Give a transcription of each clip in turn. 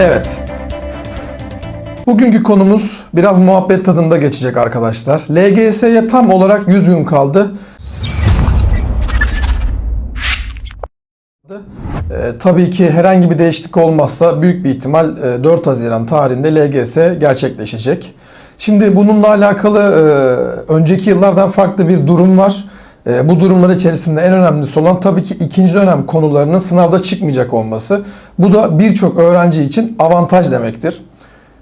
Evet. Bugünkü konumuz biraz muhabbet tadında geçecek arkadaşlar. LGS'ye tam olarak 100 gün kaldı. Ee, tabii ki herhangi bir değişiklik olmazsa büyük bir ihtimal e, 4 Haziran tarihinde LGS gerçekleşecek. Şimdi bununla alakalı e, önceki yıllardan farklı bir durum var. E, bu durumlar içerisinde en önemlisi olan tabii ki ikinci dönem konularının sınavda çıkmayacak olması. Bu da birçok öğrenci için avantaj demektir.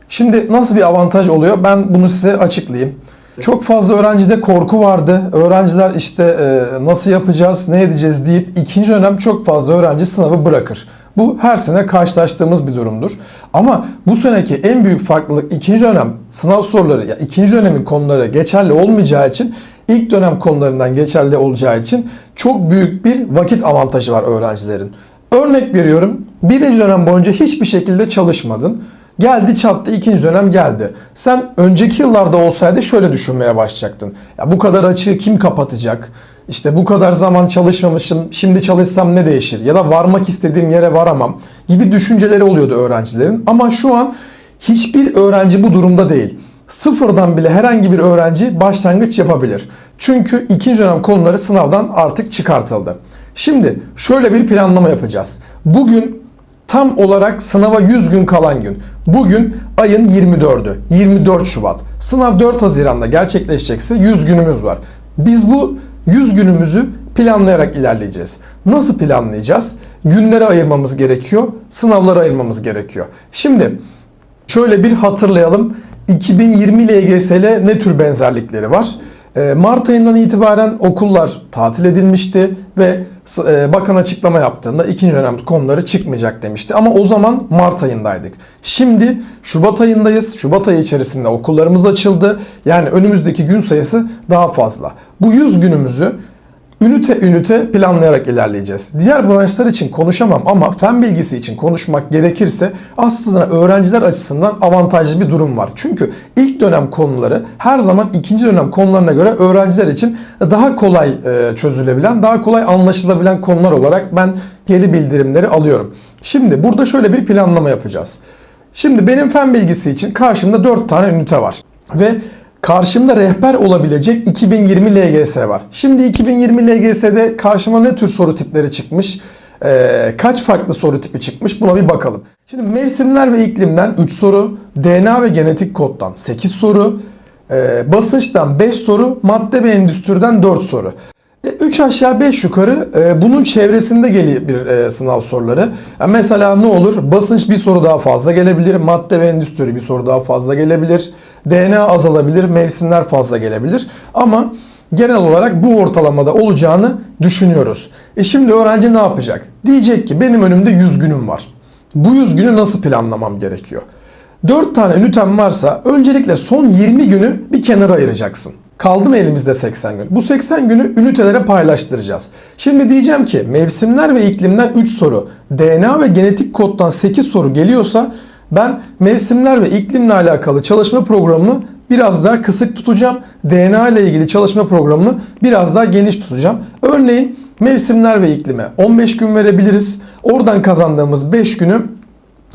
Şimdi nasıl bir avantaj oluyor? Ben bunu size açıklayayım. Çok fazla öğrencide korku vardı. Öğrenciler işte e, nasıl yapacağız, ne edeceğiz deyip ikinci dönem çok fazla öğrenci sınavı bırakır. Bu her sene karşılaştığımız bir durumdur. Ama bu seneki en büyük farklılık ikinci dönem sınav soruları, ya ikinci dönemin konuları geçerli olmayacağı için ilk dönem konularından geçerli olacağı için çok büyük bir vakit avantajı var öğrencilerin. Örnek veriyorum. Birinci dönem boyunca hiçbir şekilde çalışmadın. Geldi çattı ikinci dönem geldi. Sen önceki yıllarda olsaydı şöyle düşünmeye başlayacaktın. Ya bu kadar açığı kim kapatacak? İşte bu kadar zaman çalışmamışım, şimdi çalışsam ne değişir? Ya da varmak istediğim yere varamam gibi düşünceleri oluyordu öğrencilerin. Ama şu an hiçbir öğrenci bu durumda değil. Sıfırdan bile herhangi bir öğrenci başlangıç yapabilir. Çünkü ikinci dönem konuları sınavdan artık çıkartıldı. Şimdi şöyle bir planlama yapacağız. Bugün Tam olarak sınava 100 gün kalan gün. Bugün ayın 24'ü. 24 Şubat. Sınav 4 Haziran'da gerçekleşecekse 100 günümüz var. Biz bu 100 günümüzü planlayarak ilerleyeceğiz. Nasıl planlayacağız? Günlere ayırmamız gerekiyor, sınavlara ayırmamız gerekiyor. Şimdi şöyle bir hatırlayalım. 2020 LGS ile ne tür benzerlikleri var? Ee, Mart ayından itibaren okullar tatil edilmişti ve e, bakan açıklama yaptığında ikinci dönem konuları çıkmayacak demişti. Ama o zaman Mart ayındaydık. Şimdi Şubat ayındayız. Şubat ayı içerisinde okullarımız açıldı. Yani önümüzdeki gün sayısı daha fazla. Bu 100 günümüzü ünite ünite planlayarak ilerleyeceğiz. Diğer branşlar için konuşamam ama fen bilgisi için konuşmak gerekirse aslında öğrenciler açısından avantajlı bir durum var. Çünkü ilk dönem konuları her zaman ikinci dönem konularına göre öğrenciler için daha kolay e, çözülebilen, daha kolay anlaşılabilen konular olarak ben geri bildirimleri alıyorum. Şimdi burada şöyle bir planlama yapacağız. Şimdi benim fen bilgisi için karşımda 4 tane ünite var. Ve Karşımda rehber olabilecek 2020 LGS var. Şimdi 2020 LGS'de karşıma ne tür soru tipleri çıkmış? Ee, kaç farklı soru tipi çıkmış buna bir bakalım. Şimdi mevsimler ve iklimden 3 soru, DNA ve genetik koddan 8 soru, e, basınçtan 5 soru, madde ve endüstriden 4 soru. 3 aşağı 5 yukarı e, bunun çevresinde geliyor bir e, sınav soruları. Yani mesela ne olur? Basınç bir soru daha fazla gelebilir. Madde ve endüstri bir soru daha fazla gelebilir. DNA azalabilir. Mevsimler fazla gelebilir. Ama genel olarak bu ortalamada olacağını düşünüyoruz. E şimdi öğrenci ne yapacak? Diyecek ki benim önümde 100 günüm var. Bu 100 günü nasıl planlamam gerekiyor? 4 tane ünitem varsa öncelikle son 20 günü bir kenara ayıracaksın. Kaldı mı elimizde 80 gün? Bu 80 günü ünitelere paylaştıracağız. Şimdi diyeceğim ki mevsimler ve iklimden 3 soru, DNA ve genetik koddan 8 soru geliyorsa ben mevsimler ve iklimle alakalı çalışma programını biraz daha kısık tutacağım. DNA ile ilgili çalışma programını biraz daha geniş tutacağım. Örneğin mevsimler ve iklime 15 gün verebiliriz. Oradan kazandığımız 5 günü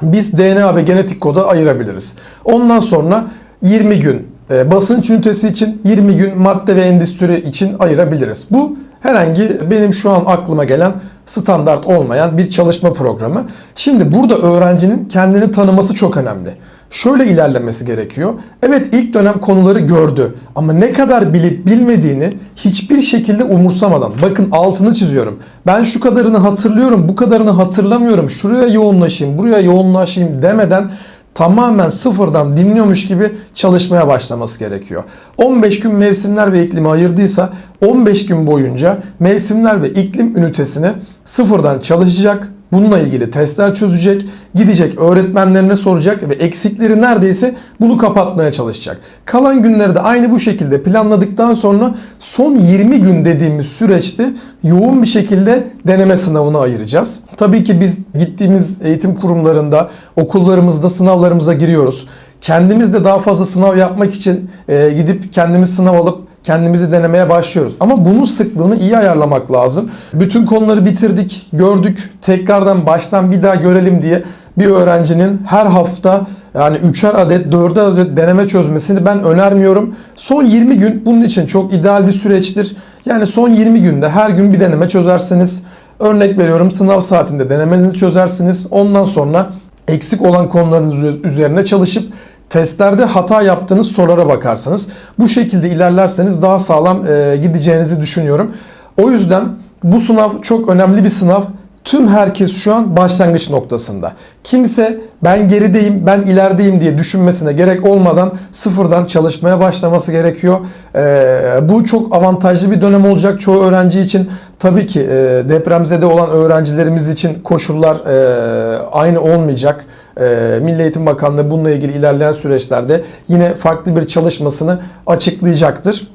biz DNA ve genetik koda ayırabiliriz. Ondan sonra 20 gün basınç ünitesi için 20 gün madde ve endüstri için ayırabiliriz. Bu herhangi benim şu an aklıma gelen standart olmayan bir çalışma programı. Şimdi burada öğrencinin kendini tanıması çok önemli. Şöyle ilerlemesi gerekiyor. Evet ilk dönem konuları gördü ama ne kadar bilip bilmediğini hiçbir şekilde umursamadan. Bakın altını çiziyorum. Ben şu kadarını hatırlıyorum, bu kadarını hatırlamıyorum. Şuraya yoğunlaşayım, buraya yoğunlaşayım demeden tamamen sıfırdan dinliyormuş gibi çalışmaya başlaması gerekiyor. 15 gün mevsimler ve iklimi ayırdıysa 15 gün boyunca mevsimler ve iklim ünitesini sıfırdan çalışacak. Bununla ilgili testler çözecek, gidecek öğretmenlerine soracak ve eksikleri neredeyse bunu kapatmaya çalışacak. Kalan günleri de aynı bu şekilde planladıktan sonra son 20 gün dediğimiz süreçte yoğun bir şekilde deneme sınavına ayıracağız. Tabii ki biz gittiğimiz eğitim kurumlarında, okullarımızda sınavlarımıza giriyoruz. Kendimiz de daha fazla sınav yapmak için e, gidip kendimiz sınav alıp kendimizi denemeye başlıyoruz. Ama bunun sıklığını iyi ayarlamak lazım. Bütün konuları bitirdik, gördük, tekrardan baştan bir daha görelim diye bir öğrencinin her hafta yani 3'er adet, 4'er adet deneme çözmesini ben önermiyorum. Son 20 gün bunun için çok ideal bir süreçtir. Yani son 20 günde her gün bir deneme çözersiniz. Örnek veriyorum sınav saatinde denemenizi çözersiniz. Ondan sonra eksik olan konularınız üzerine çalışıp testlerde hata yaptığınız sorulara bakarsınız. Bu şekilde ilerlerseniz daha sağlam e, gideceğinizi düşünüyorum. O yüzden bu sınav çok önemli bir sınav. Tüm herkes şu an başlangıç noktasında. Kimse ben gerideyim, ben ilerideyim diye düşünmesine gerek olmadan sıfırdan çalışmaya başlaması gerekiyor. Ee, bu çok avantajlı bir dönem olacak çoğu öğrenci için. Tabii ki e, depremzede olan öğrencilerimiz için koşullar e, aynı olmayacak. E, Milli Eğitim Bakanlığı bununla ilgili ilerleyen süreçlerde yine farklı bir çalışmasını açıklayacaktır.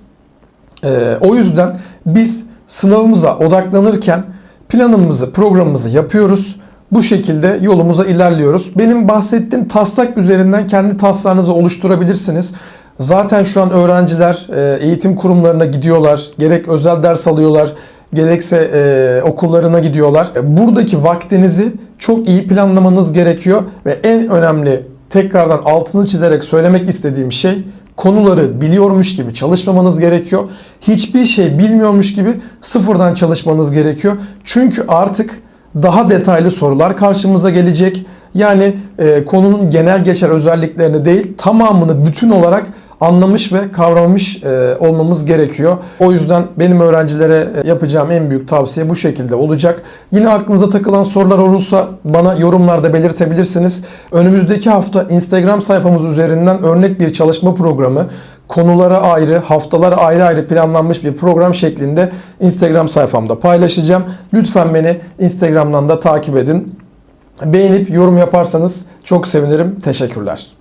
Ee, o yüzden biz sınavımıza odaklanırken planımızı, programımızı yapıyoruz. Bu şekilde yolumuza ilerliyoruz. Benim bahsettiğim taslak üzerinden kendi taslağınızı oluşturabilirsiniz. Zaten şu an öğrenciler e, eğitim kurumlarına gidiyorlar. Gerek özel ders alıyorlar, gerekse e, okullarına gidiyorlar. Buradaki vaktinizi çok iyi planlamanız gerekiyor ve en önemli tekrardan altını çizerek söylemek istediğim şey konuları biliyormuş gibi çalışmamanız gerekiyor. Hiçbir şey bilmiyormuş gibi sıfırdan çalışmanız gerekiyor. Çünkü artık daha detaylı sorular karşımıza gelecek. Yani e, konunun genel geçer özelliklerini değil tamamını bütün olarak anlamış ve kavramış e, olmamız gerekiyor. O yüzden benim öğrencilere e, yapacağım en büyük tavsiye bu şekilde olacak. Yine aklınıza takılan sorular olursa bana yorumlarda belirtebilirsiniz. Önümüzdeki hafta Instagram sayfamız üzerinden örnek bir çalışma programı konulara ayrı, haftalara ayrı ayrı planlanmış bir program şeklinde Instagram sayfamda paylaşacağım. Lütfen beni Instagram'dan da takip edin. Beğenip yorum yaparsanız çok sevinirim. Teşekkürler.